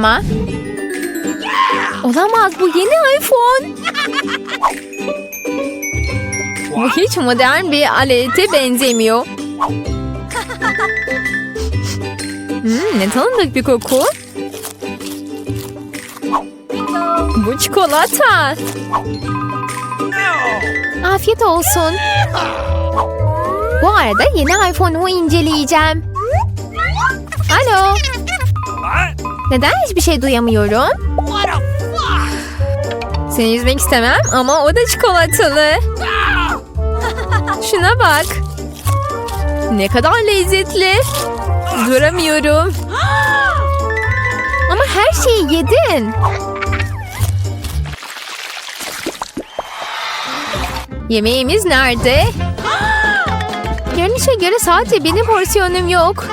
mı? Olamaz bu yeni iPhone. Bu hiç modern bir alete benzemiyor. Hmm, ne tanıdık bir koku. Bu çikolata. Afiyet olsun. Bu arada yeni iPhone'umu inceleyeceğim. Alo. Neden hiçbir şey duyamıyorum? Seni üzmek istemem ama o da çikolatalı. Şuna bak. Ne kadar lezzetli. Duramıyorum. Ama her şeyi yedin. Yemeğimiz nerede? Görünüşe göre sadece benim porsiyonum yok.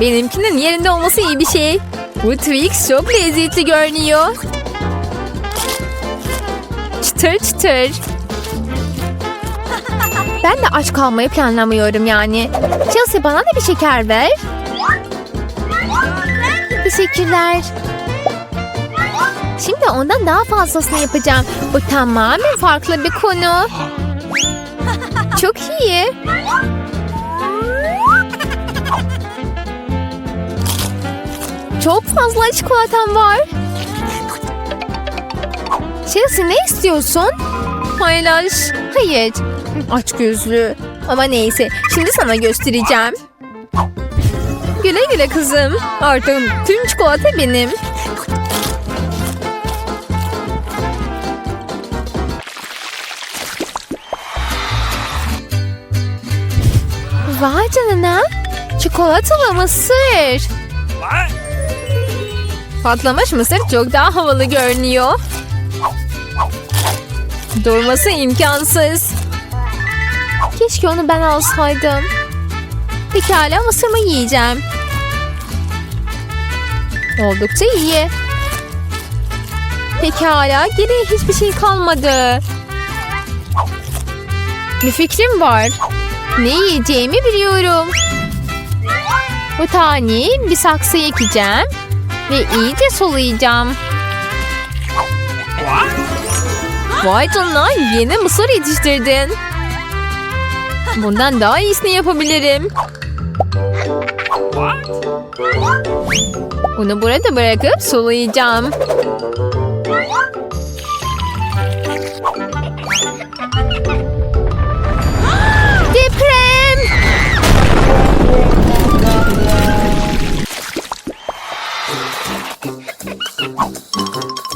Benimkinin yerinde olması iyi bir şey. Bu Twix çok lezzetli görünüyor. Çıtır çıtır. Ben de aç kalmayı planlamıyorum yani. Chelsea bana da bir şeker ver. Teşekkürler. Şimdi ondan daha fazlasını yapacağım. Bu tamamen farklı bir konu. Çok iyi. Çok fazla çikolatam var. Chelsea ne istiyorsun? Paylaş. Hayır. Aç gözlü. Ama neyse. Şimdi sana göstereceğim. Güle güle kızım. Artık tüm çikolata benim. Vay canına. Çikolatalı mısır. Patlamış mısır çok daha havalı görünüyor. Durması imkansız. Keşke onu ben alsaydım. Pekala mısırımı yiyeceğim. Oldukça iyi. Pekala geriye hiçbir şey kalmadı. Bir fikrim var. Ne yiyeceğimi biliyorum. Bu taneyi bir saksıya ekeceğim. Ve iyice sulayacağım. Vay canına yeni mısır yetiştirdin. Bundan daha iyisini yapabilirim. Bunu burada bırakıp sulayacağım.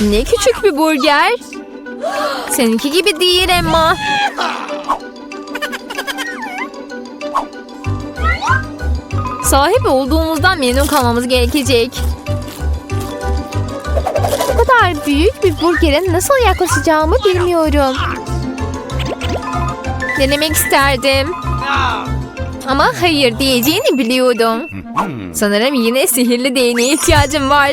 Ne küçük bir burger. Seninki gibi değil Emma. Sahip olduğumuzdan memnun kalmamız gerekecek. Bu kadar büyük bir burgere nasıl yaklaşacağımı bilmiyorum. Denemek isterdim. Ama hayır diyeceğini biliyordum. Sanırım yine sihirli değneğe ihtiyacım var.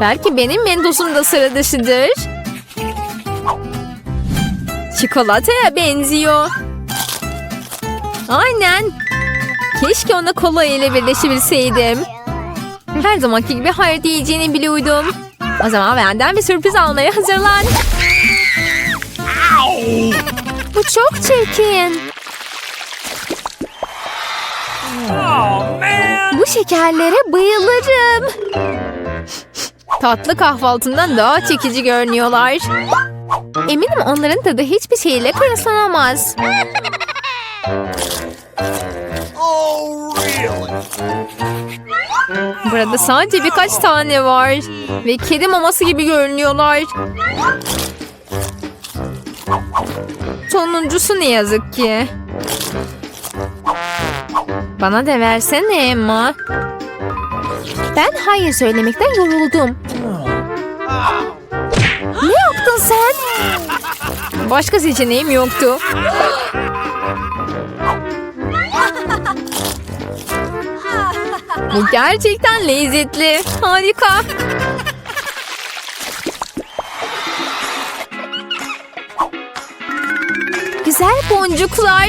Belki benim mentosum da sıra dışıdır. Çikolataya benziyor. Aynen. Keşke ona kola ile birleşebilseydim. Her zamanki gibi hayır diyeceğini biliyordum. O zaman benden bir sürpriz almaya hazırlan. Bu çok çirkin. Bu şekerlere bayılırım. Tatlı kahvaltından daha çekici görünüyorlar. Eminim onların tadı hiçbir şeyle kıyaslanamaz. Burada sadece birkaç tane var. Ve kedi maması gibi görünüyorlar. Sonuncusu ne yazık ki. Bana da versene Emma. Ben hayır söylemekten yoruldum. Ne yaptın sen? Başka seçeneğim yoktu. Bu gerçekten lezzetli. Harika. Güzel boncuklar.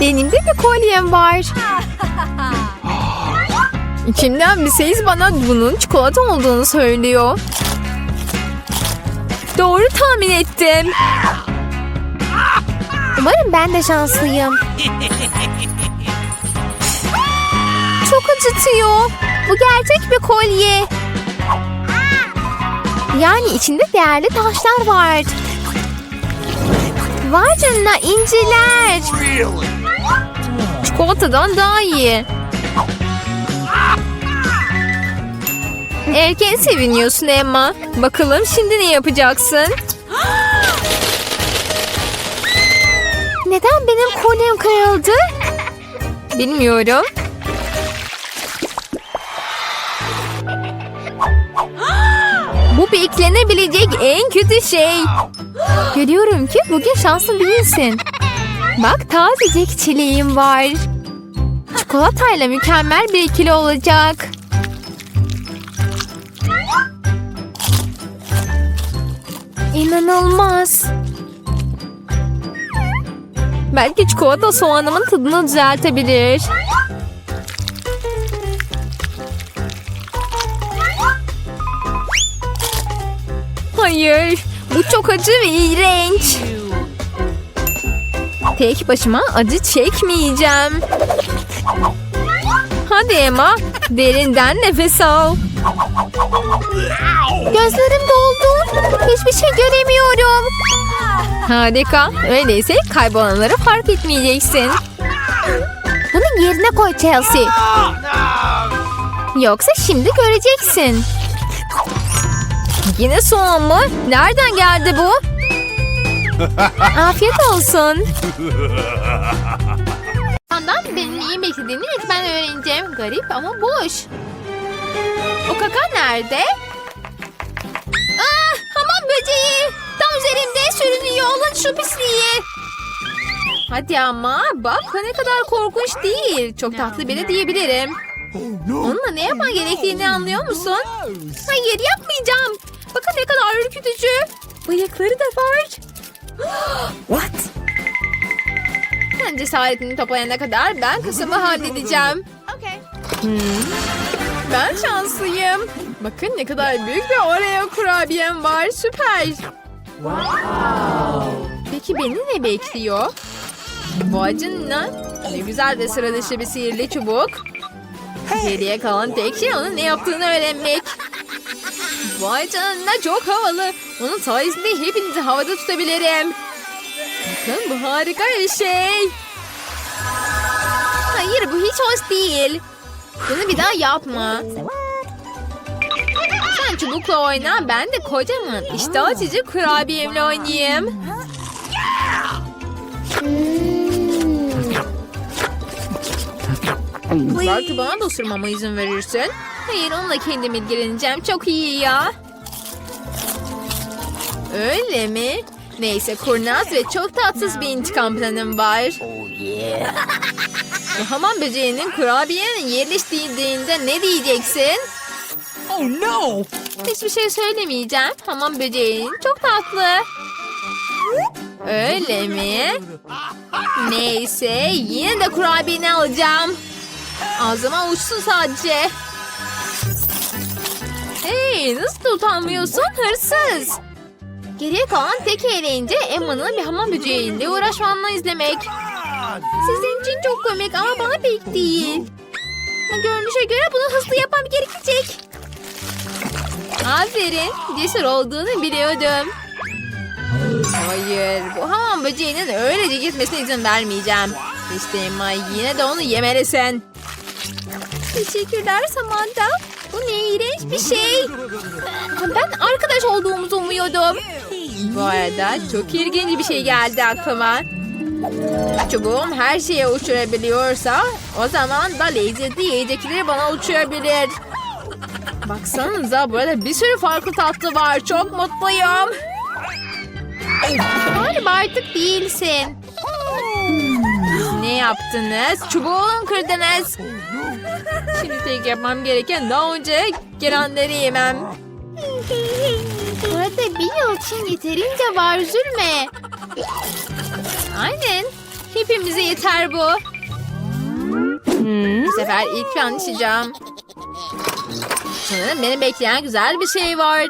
Benim de bir kolyem var. İçimden bir ses bana bunun çikolata olduğunu söylüyor. Doğru tahmin ettim. Umarım ben de şanslıyım. Çok acıtıyor. Bu gerçek bir kolye. Yani içinde değerli taşlar var. Vay canına inciler. Çikolatadan daha iyi. Erken seviniyorsun Emma. Bakalım şimdi ne yapacaksın? Neden benim kolyem kırıldı? Bilmiyorum. Bu beklenebilecek en kötü şey. Görüyorum ki bugün şanslı değilsin. Bak tazecik çileğim var. Çikolatayla mükemmel bir ikili olacak. İnanılmaz. Belki çikolata soğanımın tadını düzeltebilir. Hayır, bu çok acı ve iğrenç. Tek başıma acı çekmeyeceğim. Hadi Emma, derinden nefes al. Gözlerim doldu. Hiçbir şey göremiyorum. Harika. Öyleyse kaybolanları fark etmeyeceksin. Bunu yerine koy Chelsea. Yoksa şimdi göreceksin. Yine soğan mı? Nereden geldi bu? Afiyet olsun. Ondan benim neyi beklediğini ilk ben öğreneceğim. Garip ama boş. O kaka nerede? Ah, hamam böceği. Tam üzerimde sürünüyor. Alın şu pisliği. Hadi ama bak ne kadar korkunç değil. Çok tatlı biri diyebilirim. Onunla ne yapman gerektiğini anlıyor musun? Hayır yapmayacağım. Bakın ne kadar ürkütücü. Bıyıkları da var. What? Sen cesaretini toplayana kadar ben kısmı halledeceğim. Hmm. Ben şanslıyım. Bakın ne kadar büyük bir Oreo kurabiyem var. Süper. Peki beni ne bekliyor? Vay canına. Ne güzel de sıra dışı bir sihirli çubuk. Geriye kalan tek şey onun ne yaptığını öğrenmek. Vay canına çok havalı. Onun sayesinde hepinizi havada tutabilirim. Bakın bu harika bir şey. Hayır bu hiç hoş değil. Bunu bir daha yapma. Sen çubukla oyna ben de kocaman işte açıcı kurabiyemle oynayayım. Belki bana da ısırmama izin verirsin. Hayır onunla kendim ilgileneceğim. Çok iyi ya. Öyle mi? Neyse kurnaz ve çok tatsız bir intikam planım var. Bu hamam böceğinin kurabiyenin yerleştiğinde ne diyeceksin? Oh no! Hiçbir şey söylemeyeceğim. Hamam böceğin çok tatlı. Öyle mi? Neyse yine de kurabiyeni alacağım. Ağzıma uçsun sadece. Hey nasıl utanmıyorsun hırsız. Geriye kalan tek eğlence Emma'nın bir hamam böceğiyle uğraşmanla izlemek. Sizin için çok komik ama bana pek değil. Ama Görünüşe göre bunu hızlı yapmam gerekecek. Aferin. Cesur olduğunu biliyordum. Hayır. Bu hamam böceğinin öylece gitmesine izin vermeyeceğim. İşte Emma yine de onu yemelisin. Teşekkürler Samantha. Bu ne iğrenç bir şey. Ben arkadaş olduğumuzu umuyordum. Bu arada çok ilginç bir şey geldi aklıma. Çubuğum her şeye uçurabiliyorsa o zaman da lezzetli yiyecekleri bana uçurabilir. Baksanıza burada bir sürü farklı tatlı var. Çok mutluyum. Galiba artık değilsin. Ne yaptınız? Çubuğumu kırdınız. Şimdi tek yapmam gereken daha önce gelenleri yemem. Burada bir yıl için yeterince var üzülme. Aynen. Hepimize yeter bu. Bu sefer ilk ben içeceğim. Sanırım beni bekleyen güzel bir şey var.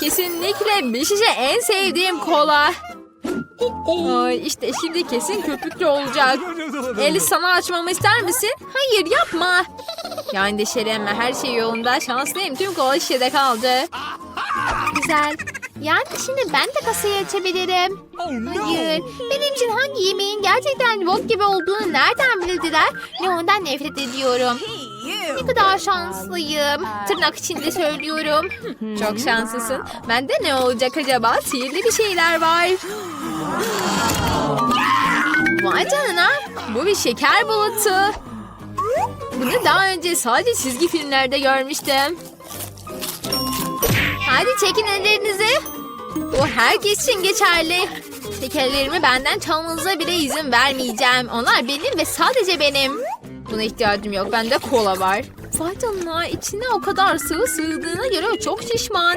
Kesinlikle bir en sevdiğim kola. Ay, işte şimdi kesin köpüklü olacak. Eli sana açmamı ister misin? Hayır yapma. Ya endişelenme her şey yolunda. Şanslıyım tüm kola şişede kaldı. Güzel. Yani şimdi ben de kasayı açabilirim. Hayır. Benim için hangi yemeğin gerçekten bok gibi olduğunu nereden bildiler? Ve ondan nefret ediyorum. Ne kadar şanslıyım. Tırnak içinde söylüyorum. Çok şanslısın. Bende ne olacak acaba? Sihirli bir şeyler var. Vay canına. Bu bir şeker bulutu. Bunu daha önce sadece çizgi filmlerde görmüştüm. Hadi çekin ellerinizi. Bu herkes için geçerli. Şekerlerimi benden çalmanıza bile izin vermeyeceğim. Onlar benim ve sadece benim. Buna ihtiyacım yok. Bende kola var. Vay canına içine o kadar sıvı sığdığına göre çok şişman.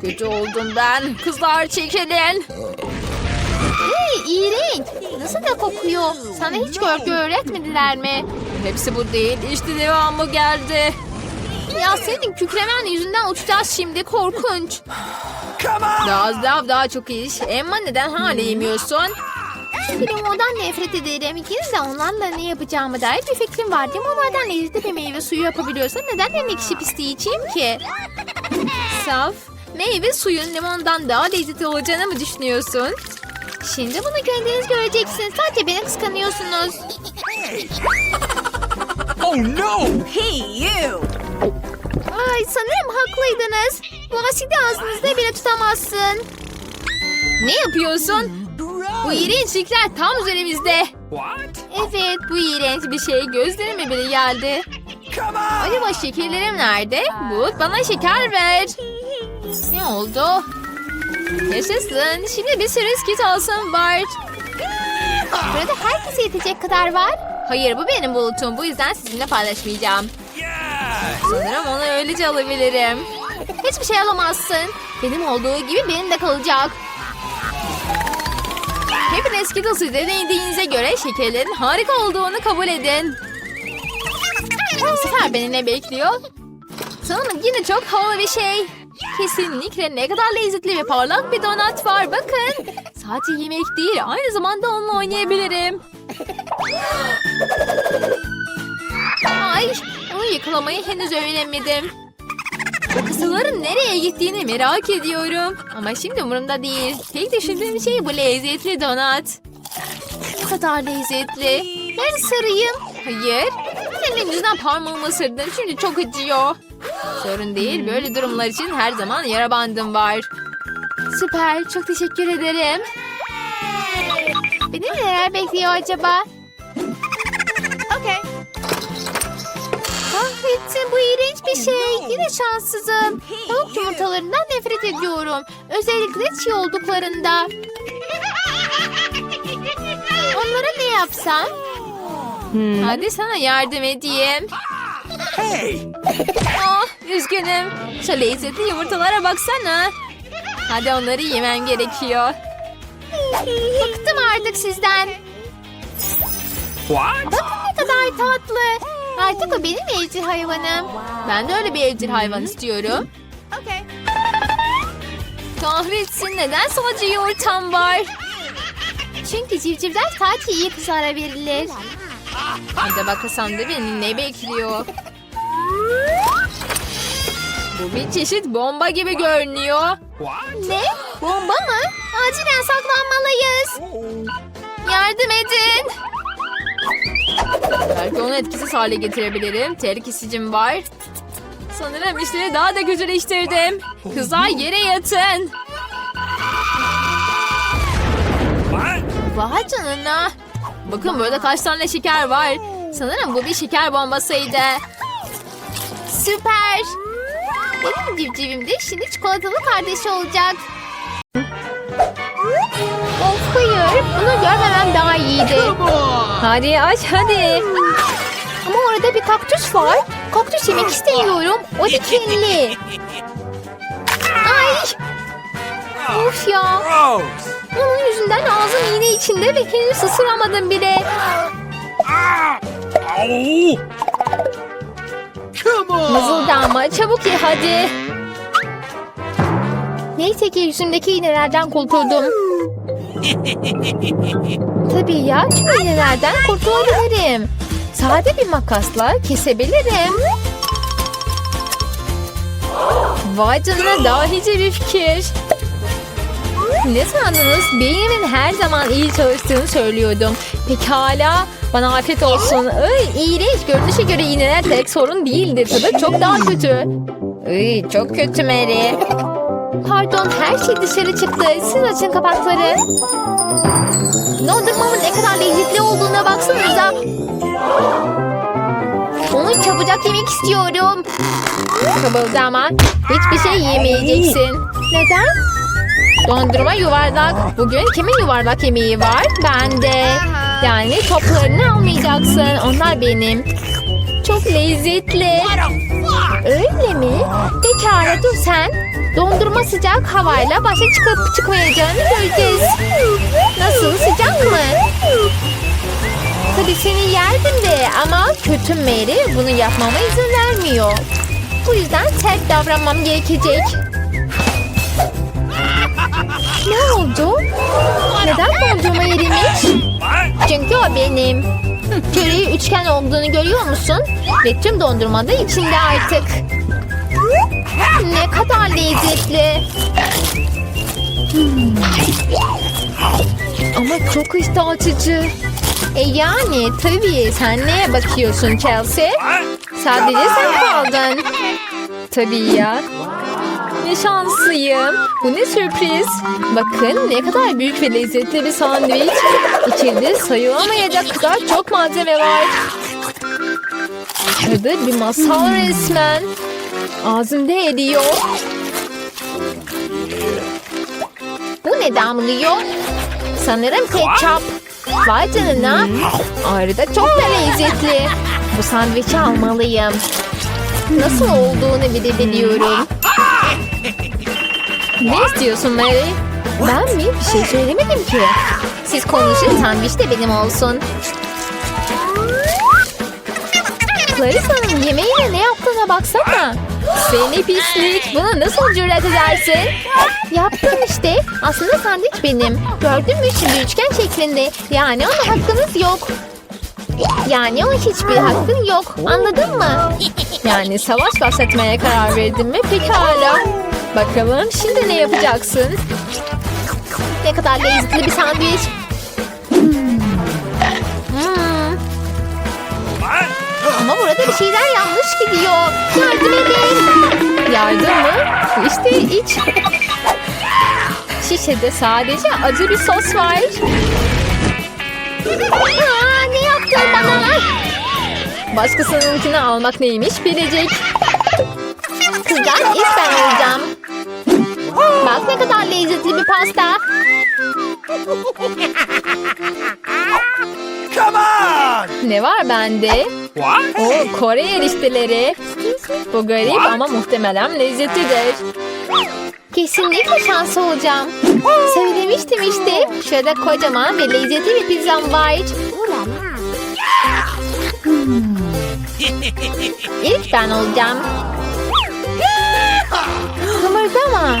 Kötü oldum ben. Kızlar çekilin. Hey iğrenç. Nasıl da kokuyor? Sana hiç görgü öğretmediler mi? Hepsi bu değil. İşte devamı geldi. Ya senin kükremen yüzünden uçacağız şimdi. Korkunç. Come on! Daha az daha, daha çok iş. Emma neden hala yemiyorsun? Limondan nefret ederim. Yine de onlarla ne yapacağımı dair bir fikrim var. Limonlardan lezzetli bir meyve suyu yapabiliyorsam neden demek kişi pisliği içeyim ki? Saf, meyve suyun limondan daha lezzetli olacağını mı düşünüyorsun? Şimdi bunu kendiniz göreceksiniz. Sadece beni kıskanıyorsunuz. Oh no! Ay sanırım haklıydınız. Bu asidi ağzınızda bile tutamazsın. Ne yapıyorsun? Bu iğrençlikler tam üzerimizde. Evet bu iğrenç bir şey gözlerime bile geldi. Acaba şekerlerim nerede? Bu bana şeker ver. Ne oldu? Yaşasın. Şimdi bir sürü skitalsım var. Burada herkese yetecek kadar var. Hayır bu benim bulutum. Bu yüzden sizinle paylaşmayacağım. Sanırım onu öylece alabilirim. Hiçbir şey alamazsın. Benim olduğu gibi benim de kalacak. Hepiniz Skittles'ı deneydiğinize göre şekerlerin harika olduğunu kabul edin. Bu sefer beni ne bekliyor? Sanırım yine çok havalı bir şey. Kesinlikle ne kadar lezzetli ve parlak bir donat var bakın. Sadece yemek değil aynı zamanda onunla oynayabilirim. Ay onu yakalamayı henüz öğrenemedim. Bu kızların nereye gittiğini merak ediyorum. Ama şimdi umurumda değil. Tek düşündüğüm şey bu lezzetli donat. Bu kadar lezzetli. Ben sarayım. Hayır. Senin yüzünden parmağımı ısırdım. Şimdi çok acıyor. Sorun değil. Böyle durumlar için her zaman yara bandım var. Süper. Çok teşekkür ederim. Beni neler bekliyor acaba? Bu iğrenç bir şey. Yine şanssızım. Tavuk yumurtalarından nefret ediyorum. Özellikle çiğ olduklarında. Onlara ne yapsam? Hadi sana yardım edeyim. Hey! Ah, üzgünüm. Şu lezzetli yumurtalara baksana. Hadi onları yemem gerekiyor. Bıktım artık sizden. What? Bakın ne kadar tatlı. Artık o benim evcil hayvanım. Ben de öyle bir evcil hayvan istiyorum. Kahretsin neden sadece yumurtam var? Çünkü civcivler sadece iyi kızarabilirler. Acaba kasamda beni ne bekliyor? Bu bir çeşit bomba gibi görünüyor. Ne? Bomba mı? Acilen saklanmalıyız. Yardım edin. Belki onu etkisiz hale getirebilirim. Tehlike kesicim var. Sanırım işleri daha da kötüleştirdim. Kızlar yere yatın. Vay canına. Bakın burada kaç tane şeker var. Sanırım bu bir şeker bombasıydı. Süper. Benim civcivim de şimdi çikolatalı kardeşi olacak. Bunu görmemem daha iyiydi. Hadi aç hadi. Ama orada bir kaktüs var. Kaktüs yemek istemiyorum. O dikenli. Ay. Of ya. Onun yüzünden ağzım iğne içinde ve henüz ısıramadım bile. Mızıldama çabuk ye hadi. Neyse ki yüzümdeki iğnelerden kurtuldum. Tabii ya tüm iğnelerden kurtulabilirim. Sade bir makasla kesebilirim. Vay canına dahice bir fikir. Ne sandınız? Beynimin her zaman iyi çalıştığını söylüyordum. Pekala. Bana afiyet olsun. Ay, iğrenç. Görünüşe göre iğneler tek sorun değildir. Tadı çok daha kötü. Ay, çok kötü Mary. Pardon her şey dışarı çıktı. Siz açın kapakları. Dondurmamın ne kadar lezzetli olduğuna baksanıza. Onu çabucak yemek istiyorum. Kıvıldama. Hiçbir şey yemeyeceksin. Neden? Dondurma yuvarlak. Bugün kimin yuvarlak yemeği var? Bende. Yani toplarını almayacaksın. Onlar benim. Çok lezzetli. Öyle mi? Pekala dur sen. Dondurma sıcak havayla başa çıkıp çıkmayacağını göreceğiz. Nasıl sıcak mı? Tabii seni yerdim de ama kötü Mary bunu yapmama izin vermiyor. Bu yüzden sert davranmam gerekecek. Ne oldu? Neden dondurma erimiş? Çünkü o benim. Köreği üçgen olduğunu görüyor musun? Ve tüm dondurma içinde artık. Ne kadar lezzetli. Hmm. Ama çok iştah açıcı. E yani tabii sen neye bakıyorsun Chelsea? Sadece sen kaldın. Tabii ya. Ne şanslıyım. Bu ne sürpriz. Bakın ne kadar büyük ve lezzetli bir sandviç. İçeride sayılamayacak kadar çok malzeme var. Tadı bir masal resmen. Ağzımda eriyor. Bu ne damlıyor? Sanırım ketçap. Vay canına. Ayrıca çok da lezzetli. Bu sandviçi almalıyım. Nasıl olduğunu bile biliyorum. Ne istiyorsun Mary? Ben mi? Bir şey söylemedim ki. Siz konuşun sandviç de benim olsun. Clarissa'nın yemeğine ne yaptığına baksana. Seni pislik. Buna nasıl cüret edersin? Yaptım işte. Aslında sandviç benim. Gördün mü şimdi üçgen şeklinde. Yani ona hakkınız yok. Yani o hiçbir hakkın yok. Anladın mı? Yani savaş başlatmaya karar verdin mi? Pekala. Bakalım şimdi ne yapacaksın? Ne kadar lezzetli bir sandviç. Hmm. Ama burada bir şeyler yanlış gidiyor. Yardım edin. Yardım mı? İşte iç. Şişede sadece acı bir sos var. Aa, ne yaptın bana? Başkasınınkini almak neymiş bilecek. Kızlar ilk olacağım. Bak ne kadar lezzetli bir pasta. Come on! Ne var bende? What? O Kore erişteleri. Bu garip ama muhtemelen lezzetlidir. Kesinlikle şanslı olacağım. Söylemiştim işte. Şurada kocaman ve lezzetli bir pizzam var. İlk ben olacağım. Kımıldama.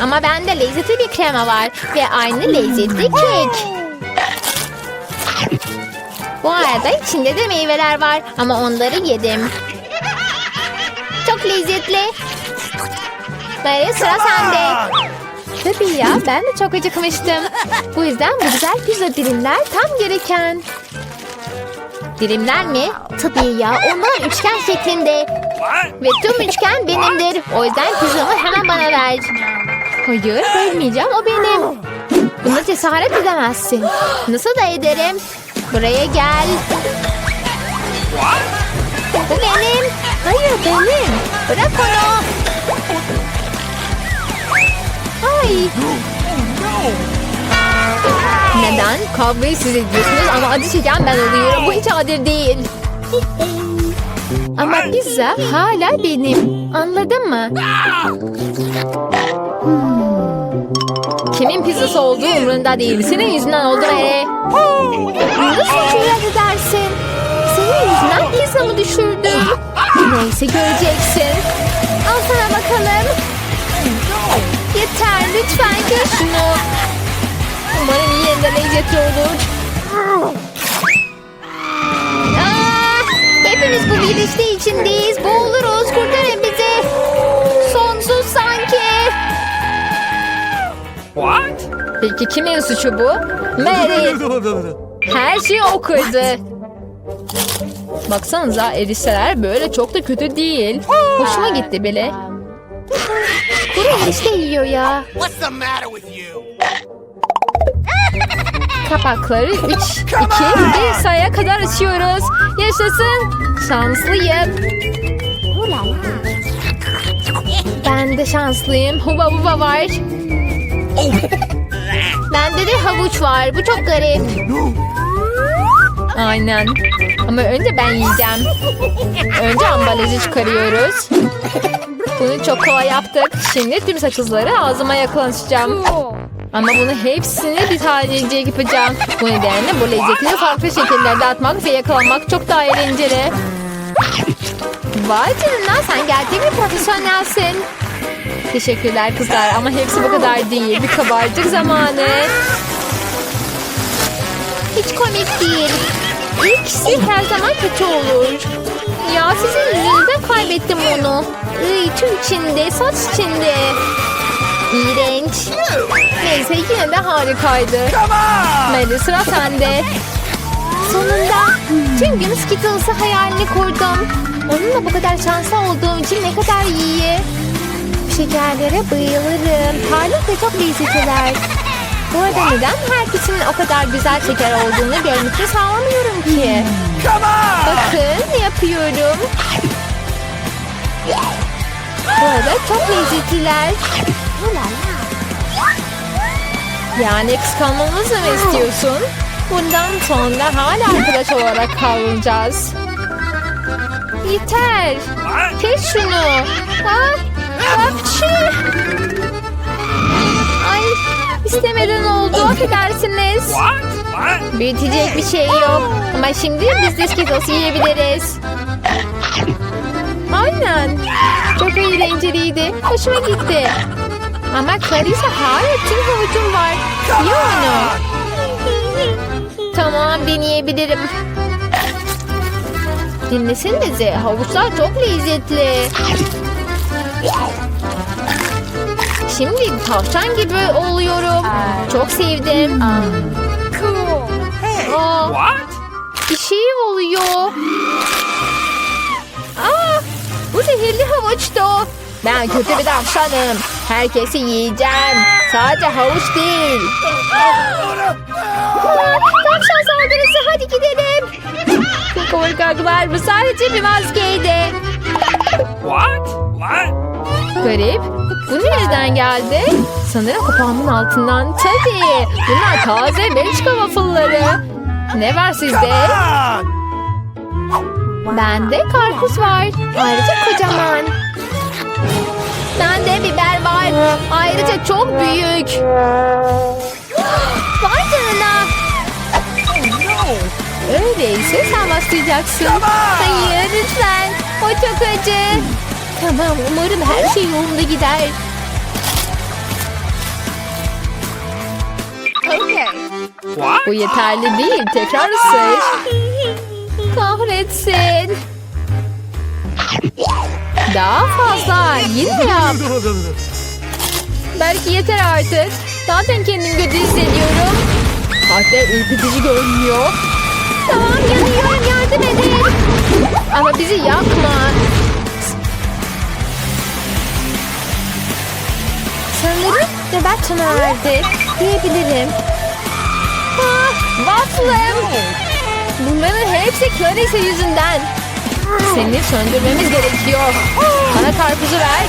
Ama bende lezzetli bir krema var ve aynı lezzetli kek. Bu arada içinde de meyveler var ama onları yedim. Çok lezzetli. Mary sıra sende. Tabii ya ben de çok acıkmıştım. Bu yüzden bu güzel pizza dilimler tam gereken. Dilimler mi? Tabii ya onlar üçgen şeklinde. Ve tüm üçgen benimdir. O yüzden pizzamı hemen bana ver. Hayır vermeyeceğim o benim. Buna cesaret edemezsin. Nasıl da ederim? Buraya gel. Bu benim. Hayır benim. Bırak onu. Ay. Neden? Kavgayı siz ediyorsunuz ama acı çeken ben oluyorum. Bu hiç adil değil. Ama pizza hala benim. Anladın mı? Kimin pizzası olduğu umurunda değil. Senin yüzünden oldu Mary. Nasıl cüret edersin? Senin yüzünden pizzamı düşürdüm. Neyse göreceksin. Al sana bakalım. Yeter lütfen gör şunu. Umarım yine de lezzetli olur. Virüste içindeyiz. Boğuluruz. Kurtarın bizi. Sonsuz sanki. What? Peki kimin suçu bu? Mary. Her şeyi o kırdı. Baksanıza erişteler böyle çok da kötü değil. Hoşuma gitti bile. Kuru erişte yiyor ya. What's the matter with you? Kapakları 3, 2, 1 sayıya kadar açıyoruz. Yaşasın. Şanslıyım. Ben de şanslıyım. Huba buba var. Bende de havuç var. Bu çok garip. Aynen. Ama önce ben yiyeceğim. Önce ambalajı çıkarıyoruz. Bunu çok kolay yaptık. Şimdi tüm sakızları ağzıma yaklaşacağım. Ama bunu hepsini bir tanecik yapacağım. Bu nedenle bu lezzetleri farklı şekillerde atmak ve yakalamak çok daha eğlenceli. Vay canına sen gerçek bir profesyonelsin. Teşekkürler kızlar ama hepsi bu kadar değil. Bir kabarcık zamanı. Hiç komik değil. İlkisi her zaman kötü olur. Ya sizin yüzünüzden kaybettim onu. Iy, tüm içinde, saç içinde. İğrenç. Neyse yine de harikaydı. Meli sıra sende. Sonunda tüm gün Skittles'ı hayalini kurdum. Onunla bu kadar şanslı olduğum için ne kadar iyi. Şekerlere bayılırım. Parlak ve çok lezzetliler. Bu arada neden herkesin o kadar güzel şeker olduğunu görmekte sağlamıyorum ki? Come on! Bakın ne yapıyorum. Bu arada çok lezzetliler. Yani kıskanmamızı mı istiyorsun? Bundan sonra hala arkadaş olarak kalacağız. Yeter. Kes şunu. Ah, hapşi. Ay istemeden oldu affedersiniz. Büyütecek bir şey yok. Ama şimdi biz de Skittles yiyebiliriz. Aynen. Çok eğlenceliydi. Hoşuma gitti. Ama Clarissa hala tüm havucum var. Ye onu. Tamam deneyebilirim. Dinlesenize havuçlar çok lezzetli. Şimdi tavşan gibi oluyorum. Çok sevdim. Aa, What? Bir şey oluyor. Aa, bu zehirli havuçtu. Ben kötü bir tavşanım. Herkesi yiyeceğim. Sadece havuç değil. Tavşan saldırısı hadi gidelim. Korkaklar bu sadece bir maskeydi. What? What? Garip. Bu nereden geldi? Sanırım kapağımın altından. Tabii. Bunlar taze Belçika waffle'ları. Ne var sizde? Bende karpuz var. Ayrıca kocaman. Bende biber var. Ayrıca çok büyük. Vay canına. Öyleyse sen başlayacaksın. Hayır lütfen. O çok acı. Tamam umarım her şey yolunda gider. What? Bu yeterli değil. Tekrar ısır. Kahretsin. Daha fazla. Yine yap. Belki yeter artık. Zaten kendimi kötü hissediyorum. Hatta ürkütücü görünüyor. Tamam yanıyorum yardım edin. Ama bizi yakma. Sanırım nöbet sona erdi. Diyebilirim. Ah, waffle'ım. Bunların hepsi Clarice yüzünden. Seni söndürmemiz gerekiyor. Bana karpuzu ver.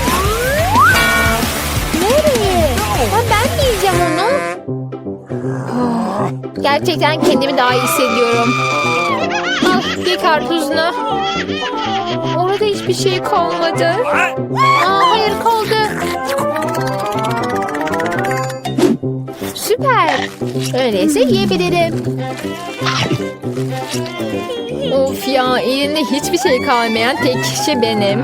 Nereye? Ha, ben yiyeceğim onu? Ah, Gerçekten kendimi daha iyi hissediyorum. Al ye karpuzunu. Orada hiçbir şey kalmadı. Aa, hayır kaldı. Süper. Öyleyse yiyebilirim. Of ya elinde hiçbir şey kalmayan tek kişi benim.